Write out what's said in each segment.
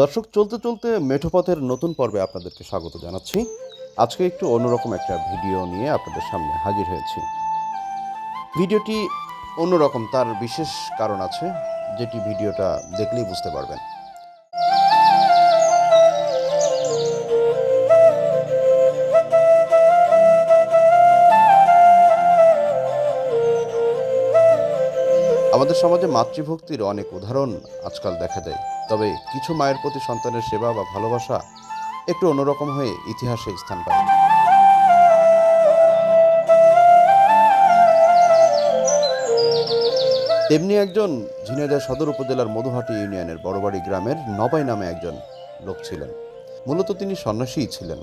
দর্শক, চলতে চলতে মেঠোপথের নতুন পর্বে আপনাদেরকে স্বাগত জানাচ্ছি। আজকে একটু অন্যরকম একটা ভিডিও নিয়ে আপনাদের সামনে হাজির হয়েছি। ভিডিওটি অন্যরকম, তার বিশেষ কারণ আছে, যেটি ভিডিওটা দেখলেই বুঝতে পারবেন। আমাদের সমাজে মাতৃভক্তির অনেক উদাহরণ আজকাল দেখা যায় তবে কিছু মায়ের প্রতি সন্তানের সেবা বা ভালোবাসা একটু অন্যরকম হয়ে ইতিহাসে স্থান পায়। তেমনি একজন ঝিনাইদহ সদর উপজেলার মধুহাটি ইউনিয়নের বড়বাড়ি গ্রামের নবাই নামে একজন লোক ছিলেন। মূলত তিনি সন্ন্যাসীই ছিলেন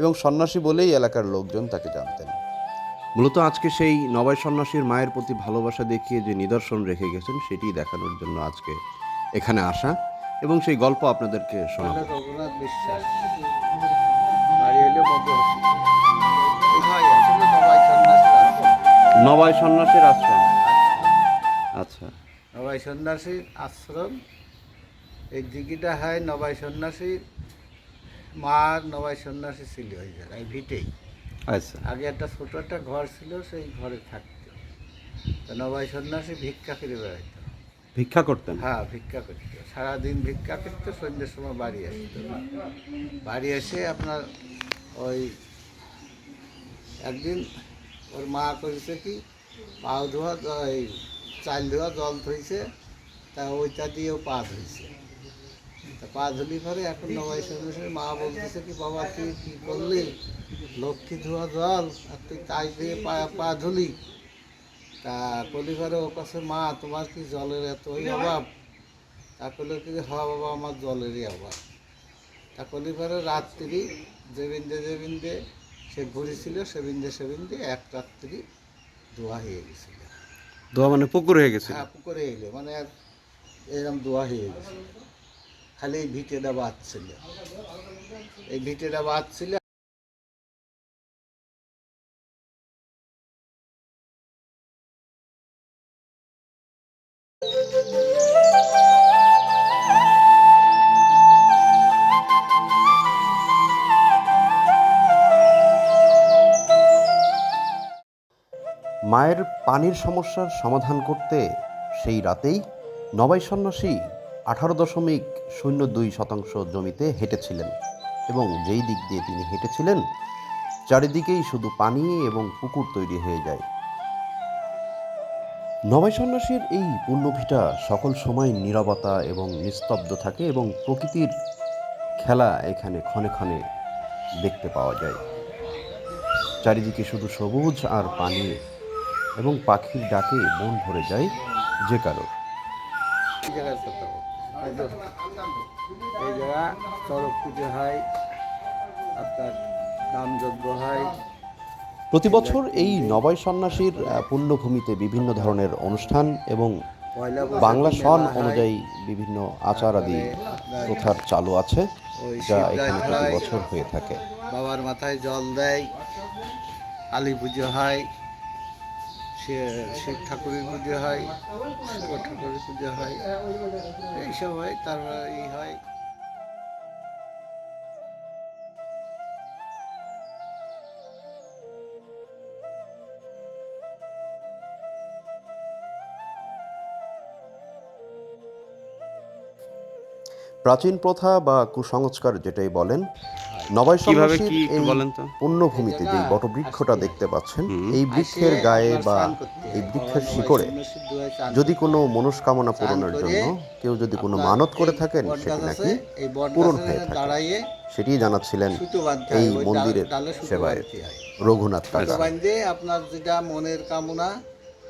এবং সন্ন্যাসী বলেই এলাকার লোকজন তাকে জানতেন। মূলত আজকে সেই নবাই সন্ন্যাসীর মায়ের প্রতি ভালোবাসা দেখিয়ে যে নিদর্শন রেখে গেছেন সেটি দেখানোর জন্য আজকে এখানে আসা এবং সেই গল্প আপনাদেরকে শোনাবো। রঘুনাথ বিশ্বাস সন্ন্যাসী নবাই সন্ন্যাসীর আশ্রম? আচ্ছা। নবাই সন্ন্যাসীর আশ্রম এই দিঘিটা হয় নবাই সন্ন্যাসী মা নবাই সন্ন্যাসী ছিল ওই জায়গায় ভিটেই। আচ্ছা। আগে একটা ছোট একটা ঘর ছিল সেই ঘরে থাকতো। তো নবাই সন্ন্যাসী ভিক্ষা করে বেড়াইতো। ভিক্ষা করতেন? হ্যাঁ ভিক্ষা করতো। সারাদিন ভিক্ষা করতো সন্ধ্যের সময় বাড়ি আসতো। বাড়ি এসে আপনার ওই একদিন ওর মা করেছে কি পাও ধোয়া ওই চাল ধোয়া জল ধুইছে তা ওইটা দিয়েও পা ধুইছে। পা ধুলি পরে এখন নবাই সন্ন্যাসীর মা বলতেছে কি বাবা তুই কী করলি? লক্ষ্মী ধোয়া জল আর তুই তাই দিয়ে পা পা ধুলি তা কলি ঘরে ও কাছে মা তোমার কি জলের এতই অভাব? তা করলে কি হওয়া বাবা আমার জলেরই অভাব। তা কলি ঘরে রাত্রি যে বিন্দে যে বিন্দে সে ঘুরেছিল সে বিন্দে সে বিন্দে এক রাত্রি দোয়া হয়ে গেছিল। দোয়া মানে পুকুর হয়ে গেছে হ্যাঁ পুকুরে এলে মানে এক এরকম দোয়া হয়ে গেছিল। খালি এই ভিটেটা বাঁচছিল এই ভিটেটা বাঁচছিল মায়ের পানির সমস্যার সমাধান করতে সেই রাতেই নবাই সন্ন্যাসী আঠারো দশমিক শূন্য দুই শতাংশ জমিতে হেঁটেছিলেন এবং যেই দিক দিয়ে তিনি হেঁটেছিলেন, চারিদিকেই শুধু পানি এবং পুকুর তৈরি হয়ে যায়। নবাই সন্ন্যাসীর এই পুণ্যভিটা সকল সময় নীরবতা এবং নিস্তব্ধ থাকে এবং প্রকৃতির খেলা এখানে ক্ষণে ক্ষণে দেখতে পাওয়া যায়। চারিদিকে শুধু সবুজ আর পানি এবং পাখির ডাকে মন ভরে যায় যে কারও এই জায়গা চড়ক পুজো হয় আপনার নামযজ্ঞ হয়। প্রতি বছর এই নবাই সন্ন্যাসীর পুণ্যভূমিতে বিভিন্ন ধরনের অনুষ্ঠান এবং বাংলা সন অনুযায়ী বিভিন্ন আচার আদি প্রথার চালু আছে যা এখানে প্রতি বছর হয়ে থাকে। বাবার মাথায় জল দেয় কালী পুজো হয়। সে শিব ঠাকুরের পুজো হয় শিব ঠাকুরের পুজো হয়, এইসব হয়, তারপরে এই হয়। প্রাচীন প্রথা বা কুসংস্কার যেটাই বলেন নবাই কীভাবে কি বলেন তো। পুণ্যভূমিতে যে বটবৃক্ষটা দেখতে পাচ্ছেন এই বৃক্ষের গায়ে বা। এই বৃক্ষের শিকড়ে যদি কোনো মনস্কামনা পূরণের জন্য কেউ যদি কোনো মানত করে থাকেন সেটি নাকি পূরণ হয়ে থাকে। সেটি জানাচ্ছিলেন এই মন্দিরের সেবায় রঘুনাথ কাকা। আপনার যেটা মনের কামনা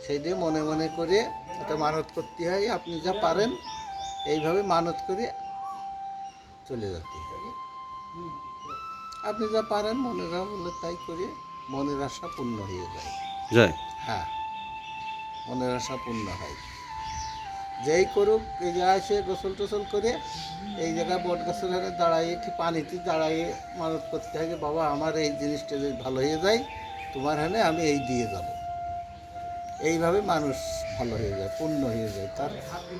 সেইটা মনে মনে করে এটা মানত করতে হয় আপনি যা পারেন এইভাবে মানত করে চলে যেতে হয়। আপনি যা পারেন মনেরা বলে তাই করে মনের আশা পূর্ণ হয়ে যায়। যায়? হ্যাঁ মনের আশা পূর্ণ হয়। যেই করুক এই জায়গায় সে গোসল টোসল করে এই জায়গায় বট গাছের ধারে দাঁড়াইয়ে কি পানিতে দাঁড়াইয়ে মানত করতে হয় যে, বাবা আমার এই জিনিসটা যদি ভালো হয়ে যায় তোমার হানে আমি এই দিয়ে যাব। এইভাবে মানুষ ভালো হয়ে যায় পূর্ণ হয়ে যায় তার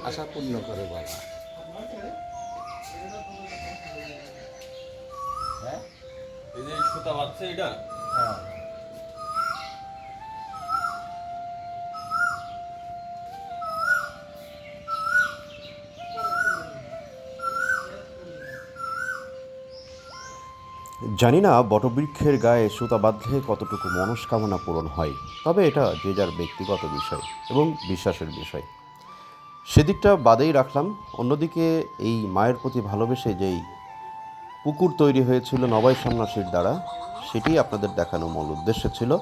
আশা পূর্ণ করে বাবা। বাচ্চা এটা? হ্যাঁ। জানি না বটবৃক্ষের গায়ে সুতা বাঁধলে কতটুকু মনস্কামনা পূরণ হয় তবে এটা যে যার ব্যক্তিগত বিষয় এবং বিশ্বাসের বিষয়। সেদিকটা বাদেই রাখলাম অন্যদিকে এই মায়ের প্রতি ভালোবেসে যেই পুকুর তৈরি হয়েছিল নবাই সন্ন্যাসীর দ্বারা। সেটি আপনাদের দেখানো মূল উদ্দেশ্য ছিল।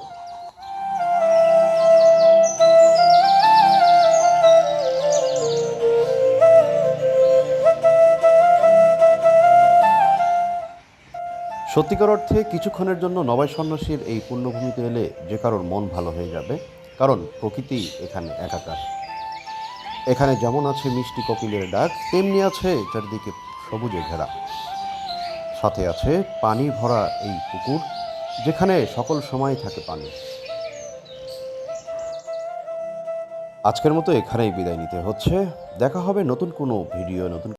সত্যিকার অর্থে কিছুক্ষণের জন্য নবাই সন্ন্যাসীর এই পুণ্যভূমিতে এলে যে কারোর মন ভালো হয়ে যাবে, কারণ প্রকৃতি এখানে একাকার। এখানে যেমন আছে মিষ্টি কোকিলের ডাক, তেমনি আছে চারিদিকে সবুজে ঘেরা। সাথে আছে পানি ভরা এই পুকুর, যেখানে সকল সময় থাকে পানি। আজকের মতো এখানেই বিদায় নিতে হচ্ছে। দেখা হবে নতুন কোনো ভিডিও, নতুন